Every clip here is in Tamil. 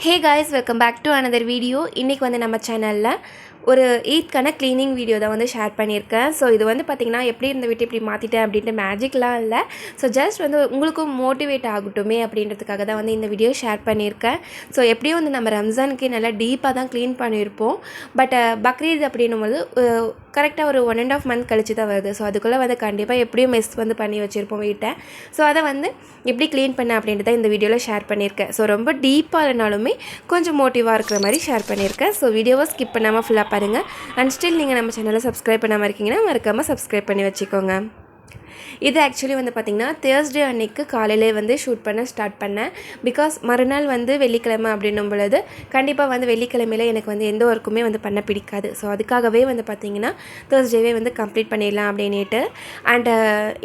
Hey guys welcome back to another video இன்றைக்கி வந்து நம்ம சேனலில் ஒரு எயித்க்கான க்ளீனிங் வீடியோ தான் வந்து ஷேர் பண்ணியிருக்கேன். ஸோ இது வந்து பார்த்திங்கன்னா எப்படி இருந்த வீட்டை இப்படி மாற்றிட்டேன் அப்படின்ட்டு மேஜிக்லாம் இல்லை. ஸோ ஜஸ்ட் வந்து உங்களுக்கும் மோட்டிவேட் ஆகட்டுமே அப்படின்றதுக்காக தான் வந்து இந்த வீடியோ ஷேர் பண்ணியிருக்கேன். ஸோ எப்படியும் வந்து நம்ம ரம்ஜானுக்கு நல்லா டீப்பாக தான் க்ளீன் பண்ணியிருப்போம். பட் பக்ரீத் அப்படின்னும் போது கரெக்டாக ஒரு ஒன் அண்ட் ஆஃப் மந்த் கழிச்சு தான் வருது. ஸோ அதுக்குள்ளே வந்து கண்டிப்பாக எப்படியும் மெஸ் வந்து பண்ணி வச்சுருப்போம் வீட்டை. ஸோ அதை வந்து எப்படி க்ளீன் பண்ண அப்படின்றத இந்த வீடியோவில் ஷேர் பண்ணியிருக்கேன். ஸோ ரொம்ப டீப்பாக இல்லைனாலுமே கொஞ்சம் மோட்டிவாக இருக்கிற மாதிரி ஷேர் பண்ணியிருக்கேன். ஸோ வீடியோவை ஸ்கிப் பண்ணாமல் ஃபுல்லாக பாருங்கள் அண்ட் ஸ்டில் நீங்கள் நம்ம சேனலை சப்ஸ்கிரைப் பண்ணாமல் இருக்கீங்கன்னா மறக்காமல் சப்ஸ்கிரைப் பண்ணி வச்சுக்கோங்க. இது ஆக்சுவலி வந்து பார்த்திங்கன்னா தேர்ஸ்டே அன்னைக்கு காலையிலே வந்து ஷூட் பண்ண ஸ்டார்ட் பண்ணேன் பிகாஸ் மறுநாள் வந்து வெள்ளிக்கிழமை அப்படின்னும் பொழுது கண்டிப்பாக வந்து வெள்ளிக்கிழமையில எனக்கு வந்து எந்த ஒர்க்குமே வந்து பண்ண பிடிக்காது. ஸோ அதுக்காகவே வந்து பார்த்திங்கன்னா தேர்ஸ்டேவே வந்து கம்ப்ளீட் பண்ணிடலாம் அப்படின்ட்டு அண்டு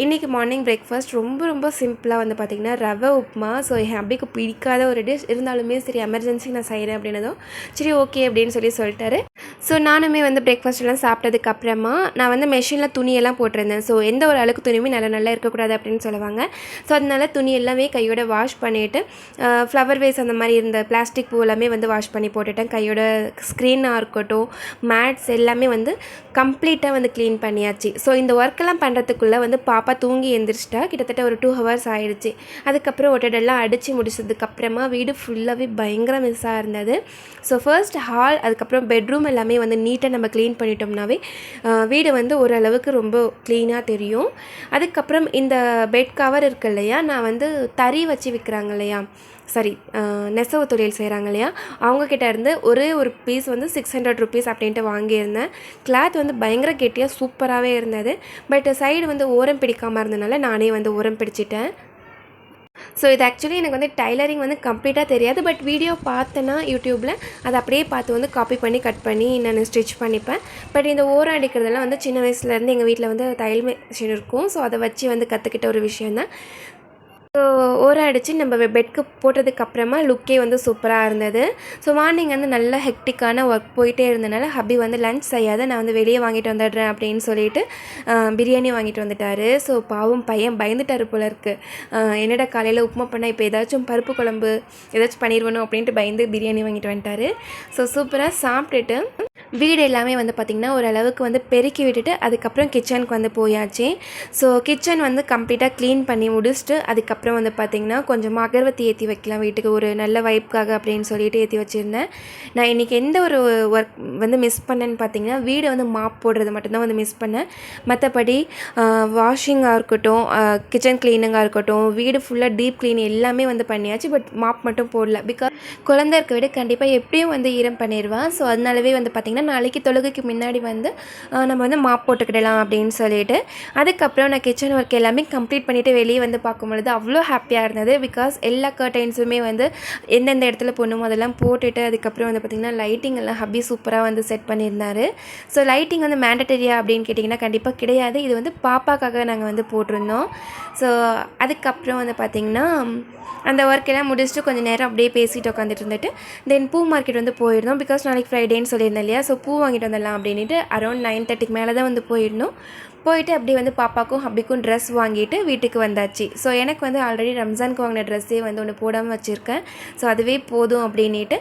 இன்றைக்கி மார்னிங் பிரேக்ஃபாஸ்ட் ரொம்ப ரொம்ப சிம்பிளாக வந்து பார்த்திங்கன்னா ரவை உப்புமா. ஸோ என் அப்படிக்கு பிடிக்காத ஒரு டிஷ் இருந்தாலுமே சரி எமர்ஜென்சி நான் செய்கிறேன் அப்படின்னதும் சரி ஓகே அப்படின்னு சொல்லி சொல்லிட்டாரு. ஸோ நானுமே வந்து பிரேக்ஃபாஸ்ட்லாம் சாப்பிட்டதுக்கு அப்புறமா நான் வந்து மெஷினில் துணியெல்லாம் போட்டிருந்தேன். ஸோ எந்த ஒரு அழுக்கு துணியுமே நல்லா நல்லா இருக்கக்கூடாது அப்படின்னு சொல்லுவாங்க. ஸோ அதனால துணி எல்லாமே கையோட வாஷ் பண்ணிவிட்டு ஃப்ளவர் வேஸ் அந்த மாதிரி இருந்த பிளாஸ்டிக் பூ எல்லாமே வந்து வாஷ் பண்ணி போட்டுட்டேன். கையோட ஸ்க்ரீனாக இருக்கட்டும் மேட்ஸ் எல்லாமே வந்து கம்ப்ளீட்டாக வந்து க்ளீன் பண்ணியாச்சு. ஸோ இந்த ஒர்க்கெல்லாம் பண்ணுறதுக்குள்ளே வந்து பாப்பா தூங்கி எழுந்திரிச்சிட்டா கிட்டத்தட்ட ஒரு டூ ஹவர்ஸ் ஆயிடுச்சு. அதுக்கப்புறம் ஒட்டடெல்லாம் அடித்து முடிச்சதுக்கப்புறமா வீடு ஃபுல்லாகவே பயங்கர மிஸ்ஸாக இருந்தது. ஸோ ஃபர்ஸ்ட் ஹால் அதுக்கப்புறம் பெட்ரூம் எல்லாமே எல்லாமே வந்து நீட்டாக நம்ம க்ளீன் பண்ணிட்டோம்னாவே வீடு வந்து ஓரளவுக்கு ரொம்ப க்ளீனாக தெரியும். அதுக்கப்புறம் இந்த பெட் கவர் இருக்கு இல்லையா நான் வந்து தறி வச்சு விற்கிறாங்க இல்லையா சாரி நெசவு தொழில் செய்கிறாங்க இல்லையா அவங்கக்கிட்ட இருந்து ஒரே ஒரு பீஸ் வந்து சிக்ஸ் ஹண்ட்ரட் ருபீஸ் அப்படின்ட்டு வாங்கியிருந்தேன். கிளாத் வந்து பயங்கர கெட்டியாக சூப்பராகவே இருந்தது. பட் சைடு வந்து ஓரம் பிடிக்காமல் இருந்ததுனால நானே வந்து ஓரம் பிடிச்சிட்டேன். ஸோ இது ஆக்சுவலி எனக்கு வந்து டைலரிங் வந்து கம்ப்ளீட்டாக தெரியாது பட் வீடியோ பார்த்தேன்னா யூடியூப்பில் அதை அப்படியே பார்த்து வந்து காப்பி பண்ணி கட் பண்ணி நான் ஸ்டிச் பண்ணிப்பேன். பட் இந்த ஓரம் அடிக்கிறதெல்லாம் வந்து சின்ன வயசுலேருந்து எங்கள் வீட்டில் வந்து தையல் மிஷின் இருக்கும். ஸோ அதை வச்சு வந்து கற்றுக்கிட்ட ஒரு விஷயந்தான் ஸோ ஓரம் அடித்து நம்ம பெட்க்கு போட்டதுக்கு அப்புறமா லுக்கே வந்து சூப்பராக இருந்தது. ஸோ மார்னிங் வந்து நல்ல ஹெக்டிக்கான ஒர்க் போயிட்டே இருந்தனால ஹப்பி வந்து லஞ்ச் செய்யாத நான் வந்து வெளியே வாங்கிட்டு வந்துடுறேன் அப்படின்னு சொல்லிட்டு பிரியாணி வாங்கிட்டு வந்துட்டார். ஸோ பாவம் பையன் பயந்துட்டார் போல இருக்குது என்னடா காலையில் உப்புமா பண்ணால் இப்போ ஏதாச்சும் பருப்பு குழம்பு ஏதாச்சும் பண்ணிடுவணும் அப்படின்ட்டு பயந்து பிரியாணி வாங்கிட்டு வந்துட்டாரு. ஸோ சூப்பராக சாப்பிட்டுட்டு வீடு எல்லாமே வந்து பார்த்திங்கன்னா ஓரளவுக்கு வந்து பெருக்கி விட்டுட்டு அதுக்கப்புறம் கிச்சனுக்கு வந்து போயாச்சு. ஸோ கிச்சன் வந்து கம்ப்ளீட்டாக க்ளீன் பண்ணி முடிச்சுட்டு அதுக்கப்புறம் வந்து பார்த்திங்கன்னா கொஞ்சமாக அகர்வத்தி ஏற்றி வைக்கலாம் வீட்டுக்கு. ஒரு நல்ல வைப்புக்காக அப்படின்னு சொல்லிட்டு ஏற்றி வச்சுருந்தேன். நான் இன்றைக்கி எந்த ஒரு ஒர்க் வந்து மிஸ் பண்ணேன்னு பார்த்திங்கன்னா வீடு வந்து மாப் போடுறது மட்டும்தான் வந்து மிஸ் பண்ணேன். மற்றபடி வாஷிங்காக இருக்கட்டும் கிச்சன் க்ளீனிங்காக இருக்கட்டும் வீடு ஃபுல்லாக டீப் க்ளீன் எல்லாமே வந்து பண்ணியாச்சு. பட் மாப் மட்டும் போடல. பிகாஸ் குழந்தை இருக்க விட கண்டிப்பாக எப்படியும் வந்து ஈரம் பண்ணிடுவான் ஸோ அதனாலவே வந்து பார்த்திங்கன்னா நாளைக்கு தொழுகைக்கு முன்னாடி வந்து நம்ம வந்து மாப் போட்டுக்கிடலாம் அப்படின்னு சொல்லிட்டு அதுக்கப்புறம் நான் கிச்சன் ஒர்க் எல்லாமே கம்ப்ளீட் பண்ணிவிட்டு வெளியே வந்து பார்க்கும்பொழுது அவ்வளோ ஹாப்பியாக இருந்தது. பிகாஸ் எல்லா கர்டைன்ஸுமே வந்து எந்தெந்த இடத்துல போடணுமோ அதெல்லாம் போட்டுட்டு அதுக்கப்புறம் வந்து பார்த்திங்கன்னா லைட்டிங் எல்லாம் ஹப்பி சூப்பராக வந்து செட் பண்ணியிருந்தாரு. ஸோ லைட்டிங் வந்து மேண்டட்டரியா அப்படின்னு கேட்டிங்கன்னா கண்டிப்பாக கிடையாது. இது வந்து பாப்பாக்காக நாங்கள் வந்து போட்டிருந்தோம். ஸோ அதுக்கப்புறம் வந்து பார்த்திங்கன்னா அந்த ஒர்க் எல்லாம் முடிச்சுட்டு கொஞ்சம் நேரம் அப்படியே பேசிட்டு உட்காந்துட்டு இருந்துட்டு தென் பூ மார்க்கெட் வந்து போயிருந்தோம். பிகாஸ் நாளைக்கு ஃப்ரைடேன்னு சொல்லியிருந்தேன் இல்லையா? ஸோ பூ வாங்கிட்டு வந்துடலாம் அப்படின்ட்டு அரௌண்ட் நைன் தேர்ட்டிக்கு மேலே தான் வந்து போயிடணும். போயிட்டு அப்படியே வந்து பாப்பாக்கும் ஹப்பிக்கும் ட்ரெஸ் வாங்கிட்டு வீட்டுக்கு வந்தாச்சு. ஸோ எனக்கு வந்து ஆல்ரெடி ரம்ஜானுக்கு வாங்கின ட்ரெஸ்ஸே வந்து ஒன்று போடாமல் வச்சுருக்கேன். ஸோ அதுவே போதும் அப்படின்ட்டு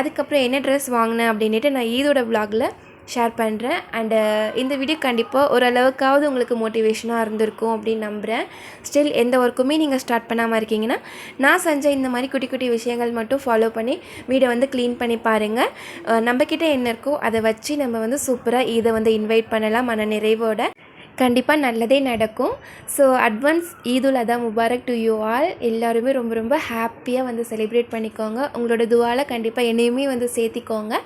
அதுக்கப்புறம் என்ன ட்ரெஸ் வாங்கினேன் அப்படின்ட்டு நான் ஈதோட விலாகில் ஷேர் பண்ணுறேன் அண்டு uh, இந்த வீடியோ கண்டிப்பாக ஓரளவுக்காவது உங்களுக்கு மோட்டிவேஷனாக இருந்திருக்கும் அப்படின்னு நம்புகிறேன் ஸ்டில் எந்த ஒர்க்குமே நீங்கள் ஸ்டார்ட் பண்ணாமல் இருக்கீங்கன்னா நான் செஞ்ச இந்த மாதிரி குட்டி குட்டி விஷயங்கள் மட்டும் ஃபாலோ பண்ணி வீடை வந்து க்ளீன் பண்ணி பாருங்கள் நம்மக்கிட்ட என்ன இருக்கோ அதை வச்சு நம்ம வந்து சூப்பராக இதை வந்து இன்வைட் பண்ணலாம் மன நிறைவோட. கண்டிப்பாக நல்லதே நடக்கும். ஸோ அட்வான்ஸ் ஈதுல் அதா முபாரக் டு யூ ஆல் எல்லாருமே ரொம்ப ரொம்ப ஹாப்பியாக வந்து செலிப்ரேட் பண்ணிக்கோங்க. உங்களோட துவாவில் கண்டிப்பாக என்னையுமே வந்து சேர்த்திக்கோங்க.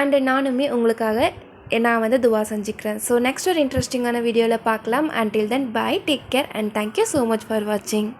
அண்டு நானுமே உங்களுக்காக நான் வந்து துவா செஞ்சுக்கிறேன். ஸோ நெக்ஸ்ட் ஒரு இன்ட்ரெஸ்டிங்கான வீடியோவில் பார்க்கலாம். Until then bye take care and thank you so much for வாட்சிங்